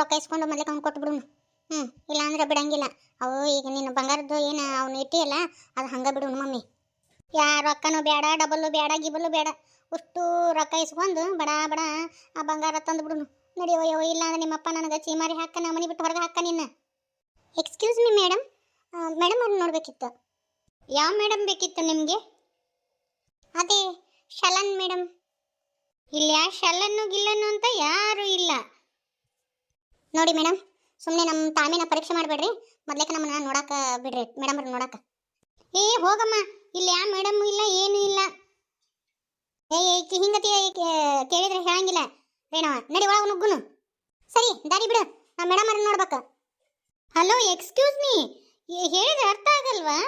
ರೊಕ್ಕ ಇಸ್ಕೊಂಡು ಮೊದಲೇ ಅವ್ನು ಕೊಟ್ಟು ಬಿಡುನು ಹ್ಞೂ ಇಲ್ಲಾಂದ್ರೆ ಬಿಡಂಗಿಲ್ಲ. ಅವು ಈಗ ನಿನ್ನ ಬಂಗಾರದ್ದು ಏನು ಅವ್ನು ಇಟ್ಟಿಯಲ್ಲ, ಅದು ಹಂಗೆ ಬಿಡುನು ಮಮ್ಮಿ. ಯಾ, ರೊಕ್ಕನೂ ಬೇಡ, ಡಬಲ್ಲು ಬೇಡ, ಗಿಬಲ್ಲು ಬೇಡ. ಅಷ್ಟು ರೊಕ್ಕ ಇಸ್ಕೊಂಡು ಬಡ ಬಡ, ಆ ಬಂಗಾರ ತಂದು ಬಿಡೋನು ನಡಿಯೋ ಇಲ್ಲ ಅಂದ್ರೆ ನಿಮ್ಮಪ್ಪ ನನಗೆ ಚೀಮಾರಿ ಹಾಕ ಮನೆ ಬಿಟ್ಟು ಹೊರಗೆ ಹಾಕ ನಿನ್ನ. ಎಕ್ಸ್ಕ್ಯೂಸ್ ಮಿ ಮೇಡಮ್ ಮೇಡಮ್ ಅವ್ರು ನೋಡಬೇಕಿತ್ತು. ಯಾವ ಮೇಡಮ್ ಬೇಕಿತ್ತು ನಿಮಗೆ? ಅದೇ, ಶಲನ್ ಮೇಡಮ್ ಇಲ್ಲಿ ಶಲನ್ನು, ಗಿಲ್ಲನ್ನು ಅಂತ ಯಾರು ಇಲ್ಲ. ನೋಡಿ ಮೇಡಮ್ ಸುಮ್ಮನೆ ನಮ್ಮ ತಾಳ್ಮೆನ ಪರೀಕ್ಷೆ ಮಾಡಬೇಡ್ರಿ. ಮೊದ್ಲೇಕ ನಮ್ಮನ್ನ ನೋಡಾಕ ಬಿಡ್ರಿ, ಮೇಡಮ್ ಅವ್ರು ನೋಡಾಕ. ಏ, ಹೋಗಮ್ಮ, ಇಲ್ಲಿ ಯಾ ಮೇಡಮ್ ಇಲ್ಲ, ಏನೂ ಇಲ್ಲ. ಏ ಈಕಿ ಹಿಂಗತಿ ಕೇಳಿದ್ರೆ ಹೇಳಂಗಿಲ್ಲ. ರೇಣವ, ನಡಿ ಒಳಗೆ ನುಗ್ಗುನು. ಸರಿ, ದಾರಿ ಬಿಡು ನಾ ಮೇಡಮ್ ಅವ್ರನ್ನ ನೋಡ್ಬೇಕು. ಹಲೋ, ಎಕ್ಸ್ಕ್ಯೂಸ್ ಮೀ ಹೇಳಿದ್ರೆ ಅರ್ಥ ಆಗಲ್ವಾ?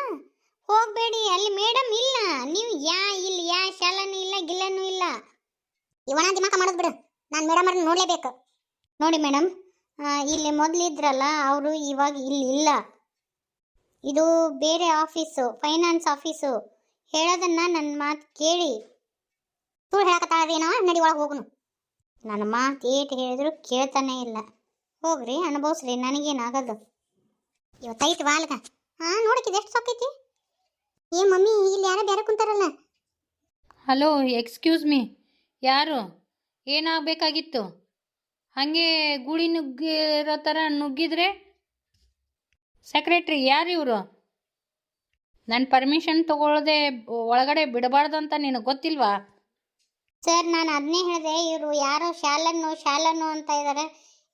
ಹೋಗಬೇಡಿ, ಅಲ್ಲಿ ಮೇಡಮ್ ಇಲ್ಲ. ನೀವು ಯಾ, ಇಲ್ಲಿ ಯಾ, ಶಾಲನೂ ಇಲ್ಲ ಗಿಲ್ಲನೂ ಇಲ್ಲ. ಇವನ ದಿಮಾಕ ಮಾಡೋದು ಬಿಡು. ನಾನು ಮೇಡಮ್ ಅವ್ರನ್ನ ನೋಡಲೇಬೇಕು. ನೋಡಿ ಮೇಡಮ್ ಇಲ್ಲಿ ಮೊದಲಿದ್ರಲ್ಲ ಅವರು ಇವಾಗ ಇಲ್ಲಿ ಇಲ್ಲ. ಇದು ಬೇರೆ ಆಫೀಸು ಫೈನಾನ್ಸ್ ಆಫೀಸು. ಹೇಳೋದನ್ನ ನನ್ನ ಮಾತು ಕೇಳಿ. ಸುಳ್ಳು ಹೇಳಕತ್ತಾಳದೇನೋ ನಡಿ ಒಳಗೆ ಹೋಗುನು. ನನ್ನ ಮಾತು ಏಟ್ ಹೇಳಿದ್ರು ಕೇಳ್ತಾನೆ ಇಲ್ಲ. ಹೋಗ್ರಿ, ಅನುಭವಿಸ್ರಿ, ನನಗೇನಾಗದು. ಇವತ್ತೈತಿ ವಾಲ್ಗ. ಹಾಂ ನೋಡಕ್ಕಿದೆ ಎಷ್ಟು ಸಾಕೈತಿ? ಏ, ಮಮ್ಮಿ, ಇಲ್ಲಿ ಯಾರೋ ಬೇರೆ ಕುಂತಾರಲ್ಲ. ಹಲೋ ಎಕ್ಸ್ಕ್ಯೂಸ್ ಮೀ ಯಾರು? ಏನಾಗಬೇಕಾಗಿತ್ತು? ಹಾಗೆ ಗುಳಿ ನುಗ್ಗಿರೋ ಥರ ನುಗ್ಗಿದ್ರೆ ಸೆಕ್ರೆಟ್ರಿ ಯಾರು ಇವರು? ನನ್ನ ಪರ್ಮಿಷನ್ ತಗೊಳ್ಳದೆ ಒಳಗಡೆ ಬಿಡಬಾರ್ದು ಅಂತ ನಿನಗೆ ಗೊತ್ತಿಲ್ವಾ? ಸರ್, ನಾನು ಅದನ್ನೇ ಹೇಳಿದೆ, ಇವರು ಯಾರೋ ಶಾಲನ್ನು ಶಾಲನ್ನು ಅಂತ ಇದ್ದಾರೆ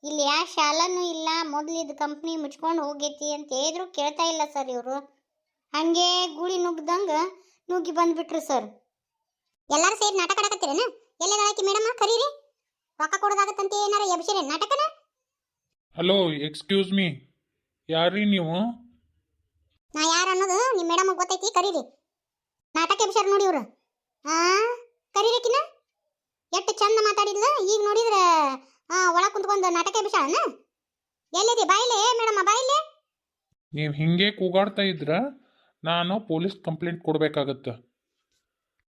ಇಲ್ಲಿ ಯಾವ ಶಾಲನ್ನು ಇಲ್ಲ, ಮೊದಲು ಇದು ಕಂಪ್ನಿ ಮುಚ್ಕೊಂಡು ಹೋಗೈತಿ ಅಂತ ಹೇಳಿದ್ರು ಕೇಳ್ತಾ ಇಲ್ಲ ಸರ್ ಇವರು. ಹಂಗೆ ಗೂಳಿ ನುಗ್ದಂಗೆ ನುಗ್ಗಿ ಬಂದ್ಬಿಟ್ರು ಸರ್. ಎಲ್ಲರೂ ಸೇರಿ ನಾಟಕ ಆಡಕತ್ತೀರೇನ? ಆಕಿ ಮೇಡಮ್? ಕರೀರಿ. ರೊಕ್ಕ ಕೊಡೋದಾಗತ್ತಂತೆ ಏನಾರ ಎಬ್ಸಿರಿ ನಾಟಕನ? ಹಲೋ ಎಕ್ಸ್ಕ್ಯೂಸ್ ಮೀ ಯಾರೀ ನೀವು? ನಾ ಯಾರು ಅನ್ನೋದು ನಿಮ್ಮ ಮೇಡಮ್ ಗೊತ್ತೈತಿ ಕರೀರಿ. ನಾಟಕ ಎಬ್ಸ್ಯಾರ ನೋಡಿ ಇವ್ರು. ಆ ಕರೀರಿಕಿನ ಎಷ್ಟು ಚಂದ ಮಾತಾಡಿದ್ಲ ಈಗ ನೋಡಿದ್ರೆ ಆ ಒಳಗೆ ಕುಂತ್ಕೊಂಡು ನಾಟಕ ಎಬ್ಸ್ಯಾಳನ ಎಲ್ಲಿದೆ ಬಾಯಿಲೆ ಮೇಡಮ್ಮ ಬಾಯಿಲೆ? ನೀವು ಹಿಂಗೆ ಕೂಗಾಡ್ತಾ ಇದ್ರ ನಾನು ಪೊಲೀಸ್ ಕಂಪ್ಲೇಂಟ್ ಕೊಡ್ಬೇಕಾಗತ್ತೆ.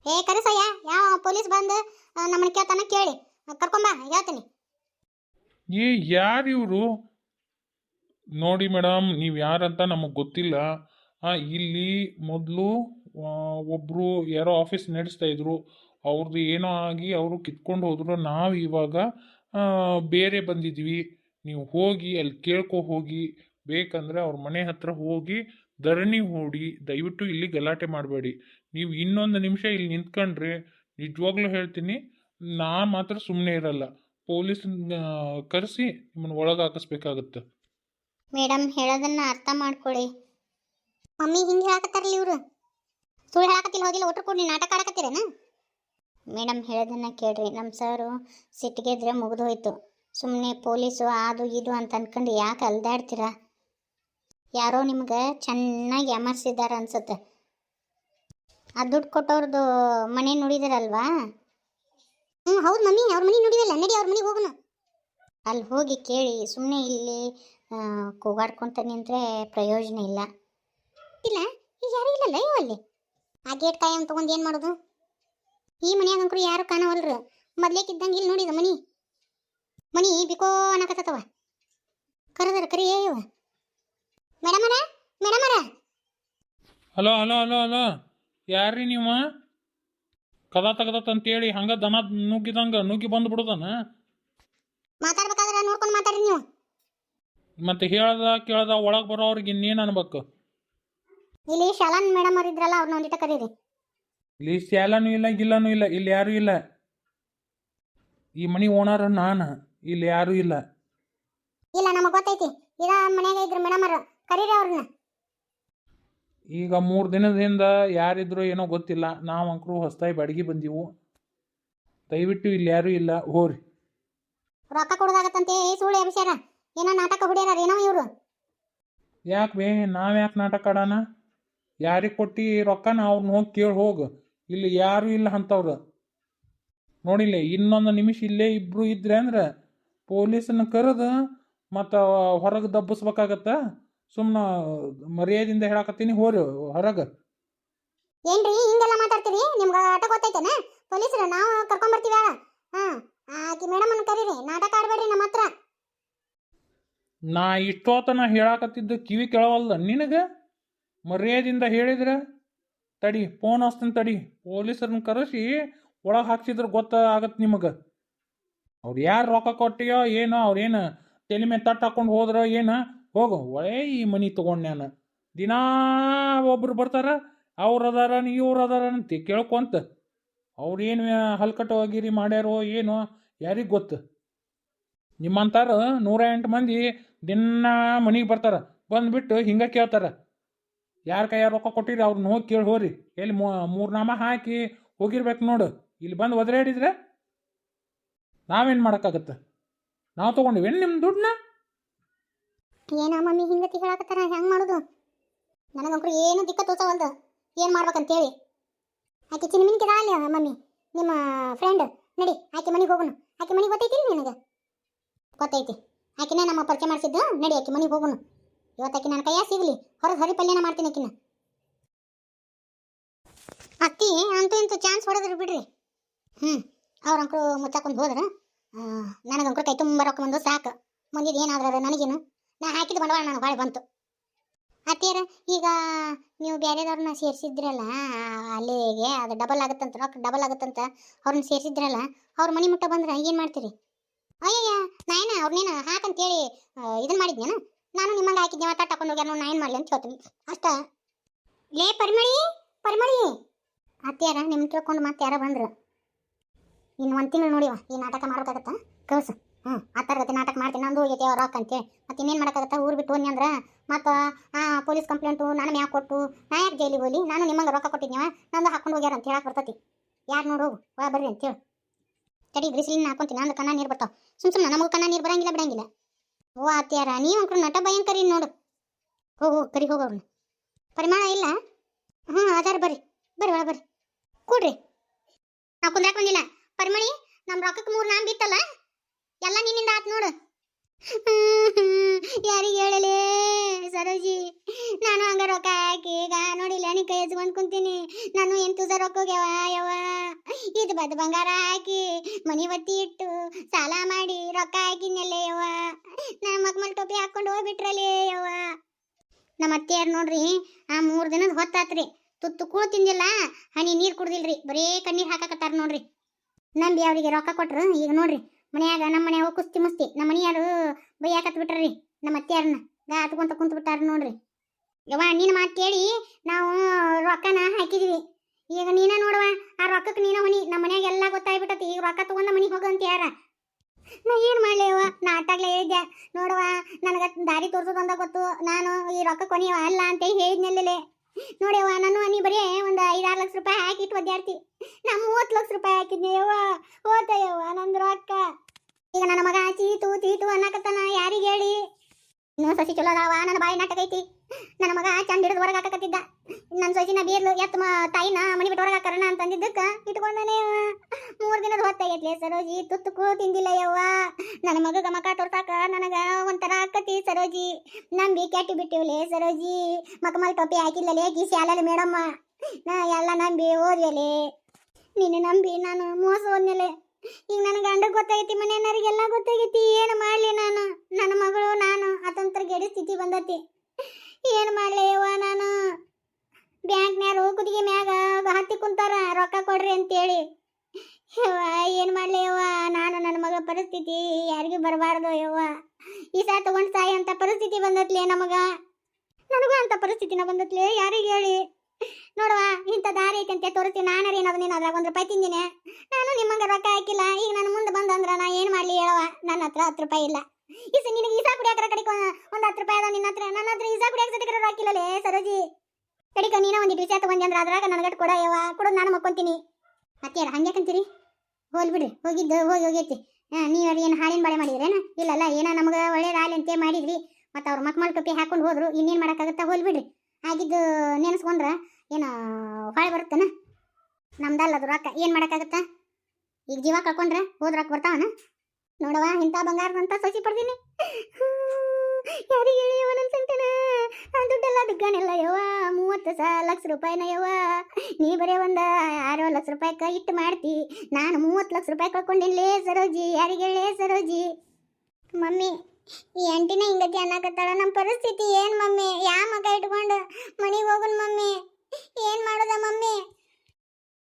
ಏ ಕರೆಸಯ್ಯ ಯಾವ ಪೊಲೀಸ್ ಬಂದು ನಮ್ಮನ್ನ ಕೇಳ್ತಾನ ಕೇಳಿ. ಕರ್ಕೊಂಬ ಹೇಳ್ತೀನಿ. ಏ ಯಾರು ಇವರು? ನೋಡಿ ಮೇಡಮ್, ನೀವು ಯಾರಂತ ನಮಗೆ ಗೊತ್ತಿಲ್ಲ. ಇಲ್ಲಿ ಮೊದಲು ಒಬ್ಬರು ಯಾರೋ ಆಫೀಸ್ ನಡೆಸ್ತಾ ಇದ್ರು. ಅವ್ರದ್ದು ಏನೋ ಆಗಿ ಅವರು ಕಿತ್ಕೊಂಡು ಹೋದ್ರು. ನಾವು ಇವಾಗ ಬೇರೆ ಬಂದಿದ್ವಿ. ನೀವು ಹೋಗಿ ಅಲ್ಲಿ ಕೇಳ್ಕೊ ಹೋಗಿ. ಬೇಕಂದ್ರೆ ಅವ್ರ ಮನೆ ಹತ್ರ ಹೋಗಿ ಧರಣಿ ಹೂಡಿ. ದಯವಿಟ್ಟು ಇಲ್ಲಿ ಗಲಾಟೆ ಮಾಡಬೇಡಿ. ನೀವು ಇನ್ನೊಂದು ನಿಮಿಷ ಇಲ್ಲಿ ನಿಂತ್ಕೊಂಡ್ರೆ. ನಿಜವಾಗ್ಲೂ ಹೇಳ್ತೀನಿ ನಾ ಮಾತ್ರ ಸುಮ್ಮನೆ ಇರಲ್ಲ. ಪೊಲೀಸ್ ಕರೆಸಿ ನಿಮ್ಮನ್ನ ಒಳಗೆ ಹಾಕಿಸ್ಬೇಕಾಗತ್ತೆ. ಮೇಡಮ್ ಹೇಳೋದನ್ನ ಅರ್ಥ ಮಾಡ್ಕೊಳ್ಳಿ. ಮಮ್ಮಿ ಹಿಂಗೆ ಹೇಳಕತ್ತಾರಲ್ಲ ಇವರು? ಸುಳ್ಳು ಹೇಳಕತ್ತಿಲ್ಲ ಹೋಗಿಲ್ಲ ಒಟ್ಟು ಕೂಡಿ ನಾಟಕ ಆಡಕತ್ತೀರೇನ? ಮೇಡಮ್ ಹೇಳೋದನ್ನ ಕೇಳ್ರಿ. ನಮ್ಮ ಸರು ಸಿಟ್ಟಿಗೆದ್ರೆ ಮುಗಿದು ಹೋಯ್ತು ಸುಮ್ಮನೆ ಪೊಲೀಸು ಅದು ಇದು ಅಂತ ಅನ್ಕೊಂಡು ಯಾಕೆ ಅಲ್ದಾಡ್ತೀರಾ? ಯಾರೋ ನಿಮ್ಗೆ ಚೆನ್ನಾಗಿ ಅಮರ್ಸಿದ್ದಾರೆ ಅನ್ಸುತ್ತೆ. ಆ ದುಡ್ಡು ಕೊಟ್ಟವ್ರದ್ದು ಮನೆ ನೋಡಿದಿರಲ್ವಾ? ಹ್ಞೂ, ಹೌದು ಮಮ್ಮಿ, ಅವ್ರ ಮನೆ ನೋಡಿದಲ್ಲ ನಡಿ ಅವ್ರ ಮನೆಗೆ ಹೋಗೋಣ. ಅಲ್ಲಿ ಹೋಗಿ ಕೇಳಿ ಸುಮ್ಮನೆ ಇಲ್ಲಿ ಕೂಗಾಡ್ಕೊತ ನಿಂತ್ರೆ ಪ್ರಯೋಜನ ಇಲ್ಲ. ಇಲ್ಲ, ಈಗ ಯಾರು ಇಲ್ಲಲ್ಲ, ಇವ ಅಲ್ಲಿ? ಆ ಗೇಟ್ ಕಾಯಂ ತಗೊಂಡು ಏನು ಮಾಡೋದು? ಈ ಮನ್ಯಾಗ ಅಂಕರು ಯಾರು ಕಾಣವಲ್ರು? ಮೊದ್ಲೇಕಿದ್ದಂಗೆ ಇಲ್ಲಿ ನೋಡಿದ ಮನಿ? ಮನಿ ಬಿಕೋ ಅನ್ನಕತ್ತವ ಕರೆದ್ರೆ ಕರಿ ಇವ? ಮೇಡಮರ ಮೇಡಮರ? ಹಲೋ ಹಲೋ ಹಲೋ ಹಲೋ, ಯಾರ್ರೀ ನೀವು? ಕದ ಅಂತ ಅಂತೇಳಿ ಹಂಗ ದನ ನುಗ್ಗಿದಂಗ ನುಗ್ಗಿ ಬಂದು ಬಿಡುದನ? ಮಾತಾಡ್ಬೇಕಾದ್ರೆ ನೋಡ್ಕೊಂಡು ಮಾತಾಡ್ರಿ ನೀವು. ಮತ್ತೆ ಹೇಳ್ದ ಕೇಳ್ದ ಒಳಗೆ ಬರೋವ್ರಿಗೆ ಇನ್ನೇನು ಅನ್ಬೇಕು? ಇಲ್ಲಿ ಶಲನ್ ಮೇಡಮ್ ಅವ್ರು ಇದ್ರಲ್ಲ ಅವ್ರನ್ನ ಒಂದಿಟ ಕರೀರಿ. ಇಲ್ಲಿ ಸ್ಯಾಲನೂ ಇಲ್ಲ ಗಿಲ್ಲನೂ ಇಲ್ಲ ಇಲ್ಲಿ ಯಾರು ಇಲ್ಲ. ಈ ಮನಿ ಓನರ್ ನಾನು ಇಲ್ಲಿ ಯಾರು ಇಲ್ಲ. ಇಲ್ಲ ನಮಗೆ ಗೊತ್ತೈತಿ. ಇದ ಮನೆಯಾಗ ಇದ್ರು ಮೇಡಮ್ ಅವ್ರು ಕರೀರಿ ಅವ್ರನ್ನ ಈಗ ಮೂರು ದಿನದಿಂದ ಯಾರಿದ್ರು ಏನೋ ಗೊತ್ತಿಲ್ಲ ನಾವು ಅಂಕರು ಹೊಸ್ದಾಗಿ ಬಾಡಿಗೆ ಬಂದೀವು. ದಯವಿಟ್ಟು ಇಲ್ಲಿ ಯಾರೂ ಇಲ್ಲ ಹೋರಿ. ರೊಕ್ಕ ಕೊಡೋದಾಗತ್ತಂತೆ ಸುಳ್ಳು ಅಂಶಾರ ಏನೋ ನಾಟಕ ಹೊಡ್ಯಾರ ಏನೋ ಇವರು. ಯಾಕೆ ಬೇ ನಾವು ಯಾಕೆ ನಾಟಕ ಆಡೋಣ? ಯಾರಿಗೆ ಕೊಟ್ಟು ರೊಕ್ಕನ ಅವ್ರನ್ನ ಹೋಗಿ ಕೇಳಿ ಹೋಗು. ಇಲ್ಲಿ ಯಾರೂ ಇಲ್ಲ ಅಂಥವ್ರು ನೋಡಿಲ್ಲ ಇನ್ನೊಂದು ನಿಮಿಷ ಇಲ್ಲೇ ಇಬ್ಬರು ಇದ್ರೆ ಅಂದ್ರೆ ಪೊಲೀಸನ್ನ ಕರೆದು ಮತ್ತು ಹೊರಗೆ ದಬ್ಬಿಸ್ಬೇಕಾಗತ್ತ? ಸುಮ್ಮನೆ ಮರ್ಯಾದಿಂದ ಹೇಳಕತ್ತೀನಿ ಹೋರಿ ಹೊರಗೆ. ಏನ್ರಿ ಹಿಂಗೆಲ್ಲ ಮಾತಾಡ್ತೀರಿ? ನಿಮ್ಗೆ ಆಟ ಗೊತ್ತೈತೇನ? ಪೊಲೀಸರು ನಾವು ಕರ್ಕೊಂಡ್ ಬರ್ತೀವಿ ಹಾ ಆಕಿ ಮೇಡಮ್ ಅನ್ನ ಕರೀರಿ ನಾಟಕ ಆಡ್ಬೇಡ್ರಿ ನಮ್ಮ ಹತ್ರ. ನಾ ಇಷ್ಟೋತನ ಹೇಳಾಕತ್ತಿದ್ದು ಕಿವಿ ಕೇಳವಲ್ದ. ನಿನಗೆ ಮರ್ಯಾದಿಂದ ಹೇಳಿದ್ರೆ? ತಡಿ ಫೋನ್ ಹಚ್ತೀನಿ ತಡಿ. ಪೊಲೀಸರನ್ನ ಕರೆಸಿ ಒಳಗೆ ಹಾಕ್ಸಿದ್ರೆ ಗೊತ್ತಾಗತ್ತೆ ನಿಮಗೆ. ಅವ್ರು ಯಾರು ರೊಕ್ಕ ಕೊಟ್ಟಿಯೋ ಏನೋ ಅವ್ರೇನು ತಲೆ ಮೇಲೆ ತಟ್ಟು ಹಾಕೊಂಡು ಹೋದ್ರ ಏನು ಹೋಗು. ಒಳ್ಳೆ ಈ ಮನಿ ತೊಗೊಂಡು ನಾನು. ದಿನಾ ಒಬ್ರು ಬರ್ತಾರ, ಅವ್ರು ಅದಾರ, ಇವ್ರು ಅದಾರ ಅಂತ ಕೇಳ್ಕೊಂತ. ಅವ್ರೇನು ಹಲ್ಕಟ್ಟೋಗಿರಿ ಮಾಡ್ಯಾರೋ ಏನೋ ಯಾರಿಗೆ ಗೊತ್ತು? ನಿಮ್ಮಂತಾರ ನೂರ ಎಂಟು ಮಂದಿ ದಿನ ಮನೆಗೆ ಬರ್ತಾರ. ಬಂದುಬಿಟ್ಟು ಹಿಂಗೆ ಕೇಳ್ತಾರ. ಯಾರ ಕೈಯಾರು ರೊಕ್ಕ ಕೊಟ್ಟಿರಿ ಅವ್ರನ್ನ ಹೋಗಿ ಕೇಳಿ ಹೋರಿ. ಎಲ್ಲಿ ಮೂರು ನಾಮ ಹಾಕಿ ಹೋಗಿರ್ಬೇಕು ನೋಡು. ಇಲ್ಲಿ ಬಂದು ಒದರಾಡಿದ್ರೆ ನಾವೇನು ಮಾಡೋಕ್ಕಾಗತ್ತೆ? ನಾವು ತೊಗೊಂಡಿವೇನು ನಿಮ್ಮ ದುಡ್ಡನ್ನ ಏನ ಮಮ್ಮಿ ಹಿಂಗತಿ ಹೇಳಕತ್ತಾರ? ಹೆಂಗ್ ಮಾಡುದು? ನನಗಂಕ್ರು ಏನು ದಿಕ್ಕ ತೋಚವಲ್ದು ಏನು ಮಾಡ್ಬೇಕಂತೇಳಿ. ಆಕೆ ಚಿನ್ಮಿನ್ಕಿದ ಅಲ್ಲಿ ಮಮ್ಮಿ? ನಿಮ್ಮ ಫ್ರೆಂಡ್ ನಡಿ, ಆಕೆ ಮನೆಗೆ ಹೋಗೋಣ ಆಕೆ ಮನೆಗೆ ಗೊತ್ತೈತಿ ನಿನಗೆ? ಗೊತ್ತೈತಿ. ಆಕಿನ ನಮ್ಮ ಪರಿಚಯ ಮಾಡಿಸಿದ್ದು. ನಡಿ, ಆಕೆ ಮನೆಗೆ ಹೋಗೋಣ ಇವತ್ತು ಆಕೆ ನನ್ನ ಕೈಯ ಸಿಗಲಿ. ಹೊರಗೆ ಹರಿ ಪಲ್ಯನ ಮಾಡ್ತೀನಿ ಆಕಿನ. ಅತ್ತಿ ಅಂತೂ ಇಂತೂ ಚಾನ್ಸ್ ಹೊಡೆದ್ರಿ ಬಿಡ್ರಿ. ಹ್ಞೂ ಅವ್ರಂಕ್ರು ಮುಚ್ಚಾಕೊಂಡು ಹೋದ್ರ ನನಗಂಕ್ರು ಕೈ ತುಂಬ ರೊಕ್ಕ ಬಂದು ಸಾಕು. ಮುಂದಿದ್ದು ಏನಾದ್ರೆ ನನಗೇನು. ನಾ ಹಾಕಿದ ಬಂಡವಾಳ ನನಗೆ ಹೊಳೆ ಬಂತು. ಅತ್ತೀರ ಈಗ ನೀವು ಬೇರೆದವ್ರನ್ನ ಸೇರಿಸಿದ್ರಲ್ಲ, ಅಲ್ಲಿಗೆ ಅದು ಡಬಲ್ ಆಗುತ್ತಂತ ರೊಕ್ಕ ಡಬಲ್ ಆಗುತ್ತಂತ ಅವ್ರನ್ನ ಸೇರಿಸಿದ್ರಲ್ಲ, ಅವ್ರ ಮನೆ ಮುಟ್ಟ ಬಂದ್ರೆ ಏನು ಮಾಡ್ತೀರಿ? ಅಯ್ಯಯ್ಯ, ನಾಯನ ಅವ್ರನ್ನೇನು ಹಾಕಂತೇಳಿ ಇದನ್ನ ಮಾಡಿದ್ನೇನು? ನಾನು ನಿಮ್ಮಂಗೆ ಹಾಕಿದ್ದೆ ತಟ್ಟು ಹಾಕೊಂಡು ಹೋಗ್ಯಾರ ನಾನು ಮಾಡಲಿ ಅಂತ ಹೇಳ್ತೀನಿ. ಅಷ್ಟ? ಲೇ, ಪರಿಮಳಿ ಪರಿಮಳಿ! ಅತ್ಯಾರ ನಿಮ್ಮ ತಿಳ್ಕೊಂಡು ಮತ್ತೆ ಯಾರೋ ಬಂದ್ರು. ಇನ್ನು ಒಂದು ತಿಂಗಳು ನೋಡಿವ, ಈ ನಾಟಕ ಮಾಡ್ಬೇಕಾಗತ್ತಾ ಕಳ್ಸು. ಹ್ಞೂ ಆ ತರಗತಿ ನಾಟಕ ಮಾಡ್ತೀನಿ. ನಂದು ಹೋಗೈತಿ ಅವ್ರ ರೊಕ್ಕ ಅಂತೇಳಿ. ಮತ್ತೆ ಇನ್ನೇನು ಮಾಡೋಕ್ಕಾಗತ್ತೆ? ಊರು ಬಿಟ್ಟು ಹೋದ್ನಿ ಅಂದ್ರೆ, ಮತ್ತು ಪೊಲೀಸ್ ಕಂಪ್ಲೇಂಟು ನಾನು ಯಾಕೆ ಕೊಟ್ಟು, ನಾ ಯಾಕೆ ಜೈಲಿಗೆ ಹೋಗ್ಲಿ ನಾನು ನಿಮ್ಮಂಗೆ ರೊಕ್ಕ ಕೊಟ್ಟಿದ್ನವ ನಂದು ಹಾಕೊಂಡು ಹೋಗ್ಯಾರ ಅಂತ ಹೇಳಕ್ಕೆ ಬರ್ತೈತಿ. ಯಾರು ನೋಡು ವಾ ಬರ್ರಿ ಅಂತೇಳಿ ತಡಿ ಗ್ರಿಸಿಲಿನ ಹಾಕೊಂತೀನಿ ಅಂದ್ರೆ ಕಣ್ಣ ನೀರು ಬರ್ತಾವ. ಸುಮ್ ಸುಮ್ಮನೆ ನಮಗೂ ಕಣ್ಣ ನೀರು ಬರಂಗಿಲ್ಲ, ಬಿಡಂಗಿಲ್ಲ. ಓ ಅತ್ಯಾರ ನೀವು ಅಂಕರು ನಟ ಭಯಂಕರಿ ನೋಡು. ಹೋಗು ಕರಿ ಹೋಗೋರ್ನ ಪರಿಮಾಣ ಇಲ್ಲ? ಹ್ಞೂ ಅದಾರ ಬರ್ರಿ. ಬರ್ರಿ ಒಳ ಬರ್ರಿ. ಕೂಡ್ರಿ. ನಾ ಕುಂದ್ರಾಕ್ ಬಂದಿಲ್ಲ. ಪರಿಮಳಿ ನಮ್ಮ ರೊಕ್ಕಕ್ಕೆ ಮೂರು ನಾನ್ ಬಿತ್ತಲ್ಲ? ಎಲ್ಲ ನಿನ್ನಿಂದ ಆತ್ ನೋಡು. ಯಾರಿಗೆ ಹೇಳಲೇ ಸರೋಜಿ? ನಾನು ಹಂಗ ರೊಕ್ಕ ಹಾಕಿ ಈಗ ನೋಡಿಲ್ಲ ನೀ ಕೈ ಹಚ್ಕೊಂಡ್ ಕುಂತೀನಿ. ನಾನು ಎಂತ ರೊಕ್ಕ ಹೋಗ್ಯಾವ, ಯವ್ವ? ಇದು ಬದ್ ಬಂಗಾರ ಹಾಕಿ ಮನಿ ಒತ್ತಿ ಇಟ್ಟು ಸಾಲ ಮಾಡಿ ರೊಕ್ಕ ಹಾಕಿನಲ್ಲೇ ಯವ್ವ? ನಾ ಮಕ್ಮಲ್ ಟೋಪಿ ಹಾಕೊಂಡು ಹೋಗ್ಬಿಟ್ರಲ್ಲೇ, ಯವ್ವ? ನಮ್ಮ ಅತ್ತೆಯಾರು ನೋಡ್ರಿ, ಆ ಮೂರು ದಿನದ ಹೊತ್ತಾತ್ರಿ. ತುತ್ತು ಕೂಳು ತಿಂದಿಲ್ಲ, ಹನಿ ನೀರು ಕುಡ್ದಿಲ್ರಿ. ಬರೇ ಕಣ್ಣೀರು ಹಾಕಾಕತ್ತಾರ ನೋಡ್ರಿ. ನಂಬಿ ಅವ್ರಿಗೆ ರೊಕ್ಕ ಕೊಟ್ರು, ಈಗ ನೋಡ್ರಿ. ಮನ್ಯಾಗ ನಮ್ಮ ಮನ್ಯಾಗ ಕುಸ್ತಿ ಮಸ್ತಿ. ನಮ್ಮ ಮನೆಯಾರು ಬೈಯಾಕತ್ ಬಿಟ್ರಿ ನಮ್ಮ ಅತ್ತೆಯಾರನ್ನ. ಗಾ ಹತ್ಕೊಂತ ಕುಂತ ಬಿಟ್ಟಾರ ನೋಡ್ರಿ. ಯವ್ವ ನಿನ್ನ ಮಾತು ಕೇಳಿ ನಾವು ರೊಕ್ಕನ ಹಾಕಿದ್ವಿ. ಈಗ ನೀನ ನೋಡುವ, ಆ ರೊಕ್ಕಕ್ಕೆ ನೀನ ಹೊನಿ ನಮ್ಮ ಮನ್ಯಾಗ ಎಲ್ಲ ಗೊತ್ತಾಗ್ಬಿಟ್ಟತಿ. ಈಗ ರೊಕ್ಕ ತಗೊಂಡ ಮನಿಗೆ ಹೋಗಂತ ಯಾರ? ನಾ ಏನು ಮಾಡ್ಲೇವ ನಾ ಆಟಾಗ್ಲೇ ಹೇಳಿದ್ದೆ. ನೋಡುವ, ನನಗೆ ದಾರಿ ತೋರ್ಸೋದಂದ ಗೊತ್ತು. ನಾನು ಈ ರೊಕ್ಕ ಕೊನೆಯವ ಅಲ್ಲ ಅಂತ ಹೇಳಿದ್ನೆಲ್ಲೇ. ನೋಡ್ಯವ್ವ ನಾನು ನೀ ಬರೀ ಒಂದು ಐದಾರು ಲಕ್ಷ ರೂಪಾಯಿ ಹಾಕಿಟ್ಟು ಒದ್ದಾಡ್ತಿ. ನಾ ಮೂವತ್ತು ಲಕ್ಷ ರೂಪಾಯಿ ಹಾಕಿದ್ನಿ ಯವ್ವ ಹೋತಯ್ಯವ್ವ, ನಂದು ರೊಕ್ಕ. ಈಗ ನನ್ನ ಮಗ ಚೀತು ಚೀತು ಅನ್ನಕತ್ತಾನ ಹೇಳಿ ಇನ್ನೂ ಸಸಿ ಚಲೋ ಅದಾವ, ನನ್ನ ಬಾಯಿ ನಾಟಕ ಐತಿ ನನ್ನ ಮಗ ಚಂದ ಹಿಡಿದು ಹೊರಗೆ ಹಾಕಕತ್ತಿದ್ದ. ನನ್ನ ಸೊಸಿನ ಬೀರ್ಲು ಎತ್ತ ತಾಯಿನ ಮನಿ ಬಿಟ್ಟು ಹೊರಗೆ ಹಾಕರಣ ಅಂತ ಇಟ್ಕೊಂಡನೇ ಮೂರು ದಿನದ ಹೊತ್ತಾಗೈತ್ಲೆ ಸರೋಜಿ ತುತ್ತಕ್ಕೂ ತಿಂದಿಲ್ಲ ಯವ್ವ ನನ್ನ ಮಗಗ ಮಕ ತೋರ್ಸಾಕ ನನಗ ಒಂಥರ ಆಕತಿ ಸರೋಜಿ. ನಂಬಿ ಕೆಟ್ಟಿ ಬಿಟ್ಟಿವ್ಲೆ ಸರೋಜಿ. ಮಕಮಲ್ ಟೊಪ್ಪಿ ಹಾಕಿಲ್ಲಲೇ ಗೀಸಿ ಶಾಲಲ್ಲಿ ಮೇಡಮ್ಮ. ನಾ ಎಲ್ಲ ನಂಬಿ ಓದ್ಯಲೆ ನೀನು ನಂಬಿ ನಾನು ಮೋಸ ಹೋದ್ನೆಲೆ ಈಗ ನನ್ನ ಗಂಡ ಗೊತ್ತಾಗೈತಿ ಮನೆಯವರಿಗೆಲ್ಲ ಗೊತ್ತಾಗೈತಿ, ಏನು ಮಾಡಲಿ ನಾನು? ನನ್ನ ಮಗಳು, ನಾನು. ಅತಂತ್ರ ಗೆಡಿ ಸ್ಥಿತಿ ಬಂದತಿ. ಏನು ಮಾಡಲಿ ಯವ್ವ ನಾನು? ಬ್ಯಾಂಕ್ನ್ಯಾರು ಕುದಿಗೆ ಮ್ಯಾಗ ಹತ್ತಿ ಕುಂತಾರ, ರೊಕ್ಕ ಕೊಡ್ರಿ ಅಂತೇಳಿ. ಯವ್ವ ಏನು ಮಾಡಲಿ ಯವ್ವ ನಾನು ನನ್ನ ಮಗಳ ಪರಿಸ್ಥಿತಿ ಯಾರಿಗೂ ಬರಬಾರ್ದು ಯವ್ವ ಈ ಸಾ ತಗೊಂಡು ಸಾಯಿ ಅಂತ ಪರಿಸ್ಥಿತಿ ಬಂದತ್ಲೇ ನಮಗ? ನನಗೂ ಅಂತ ಪರಿಸ್ಥಿತಿನ ಬಂದತ್ಲೇ? ಯಾರಿಗೆ ಹೇಳಿ? ನೋಡುವ, ಇಂಥ ದಾರಿ ಐತೆ ಅಂತ ತೋರಿಸ್ತೀನಿ. ನಾನಾರ ಏನಾದ್ರು ನೀನು ಅದ್ರಾಗ ಒಂದು ರೂಪಾಯಿ ತಿಂದಿನಿ. ನಾನು ನಿಮ್ಮಂಗ ರೊಕ್ಕ ಹಾಕಿಲ್ಲ. ಈಗ ನನ್ನ ಮುಂದೆ ಬಂದಂದ್ರ ನಾ ಏನು ಮಾಡಲಿ ಹೇಳವ ನನ್ನ ಹತ್ರ ಹತ್ತು ರೂಪಾಯಿ ಇಲ್ಲ. ಈಸ, ನಿನಗೆ ಈಸಾ ಕುಡಿಯಾಕರ ಕಡಿಕ? ಒಂದು ಹತ್ತು ರೂಪಾಯಿ ಅದ ನಿನ್ನ ಹತ್ರ. ನನ್ನ ಹತ್ರ ಈಸಾ ಕುಡಿಯಾಕ ಸತಿಕರ ಹಾಕಿಲ್ಲಲೇ ಸರೋಜಿ? ಕಡಿಕ, ನೀನ ಒಂದು ವಿಷಯ ತಗೊಂಡಿ ಅಂದ್ರೆ ಅದ್ರಾಗ ನನಗಟ್ ಕೊಡ ಯವ ಕೊಡೋದು ನಾನು ಮಕ್ಕೊಂತೀನಿ. ಅತ್ತೆಯಾರ ಹಂಗೆ ಕಂತೀರಿ ಹೋಲ್ ಬಿಡ್ರಿ, ಹೋಗಿದ್ದು, ಹೋಗಿ ಹೋಗೈತಿ ನೀವು ಏನು ಹಾಲಿನ ಬಾಳೆ ಮಾಡಿದ್ರೇನ ಇಲ್ಲಲ್ಲ, ಏನೋ ನಮಗೆ ಒಳ್ಳೇದಾಗಲಿ ಅಂತ ಮಾಡಿದ್ರಿ ಮತ್ತು ಅವ್ರ ಮಕ್ಮಲ್ ಟೊಪ್ಪಿ ಹಾಕೊಂಡು ಹೋದ್ರು. ಇನ್ನೇನು ಮಾಡೋಕ್ಕಾಗತ್ತಾ ಹೋಲ್ ಬಿಡ್ರಿ. ಆಗಿದ್ದು ನೆನೆಸ್ಕೊಂಡ್ರೆ. ಏನು ಹೊಳೆ ಬರುತ್ತೇನ? ನಮ್ದಲ್ಲ ಅದು ರೊಕ್ಕ. ಏನು ಮಾಡೋಕ್ಕಾಗತ್ತ? ಈಗ ಜೀವ ಕಳ್ಕೊಂಡ್ರೆ ಹೋದ ರೊಕ್ಕ ಬರ್ತಾವನ? ನೋಡವ ಇಂಥ ಬಂಗಾರದಂತ ಸೊಸಿ ಪಡ್ತೀನಿ ಯಾರಿಗೆ ನನ್ನ ಸಂತನ ಆ ದುಡ್ಡೆಲ್ಲ ದುಗ್ಗಾನೆಲ್ಲ ಯವ್ವ. ಮೂವತ್ತು ಸ ಲಕ್ಷ ರೂಪಾಯಿನ ಯವ್ವ. ನೀ ಬರೇ ಒಂದು ಆರು ಲಕ್ಷ ರೂಪಾಯಿ ಇಟ್ಟು ಮಾಡ್ತಿ. ನಾನು ಮೂವತ್ತು ಲಕ್ಷ ರೂಪಾಯಿ ಕಳ್ಕೊಂಡಿಲ್ಲೇ ಸರೋಜಿ. ಯಾರಿಗೆ ಹೇಳೇ ಸರೋಜಿ? ಮಮ್ಮಿ, ಈ ಆಂಟಿನ ಹಿಂಗತಿ ಅನ್ನಕತ್ತಾಳ ನಮ್ಮ ಪರಿಸ್ಥಿತಿ. ಏನು ಮಮ್ಮಿ? ಯಾ ಮಗ ಇಟ್ಕೊಂಡು ಏನ್ ಮಾಡೋದ ಮಮ್ಮಿ?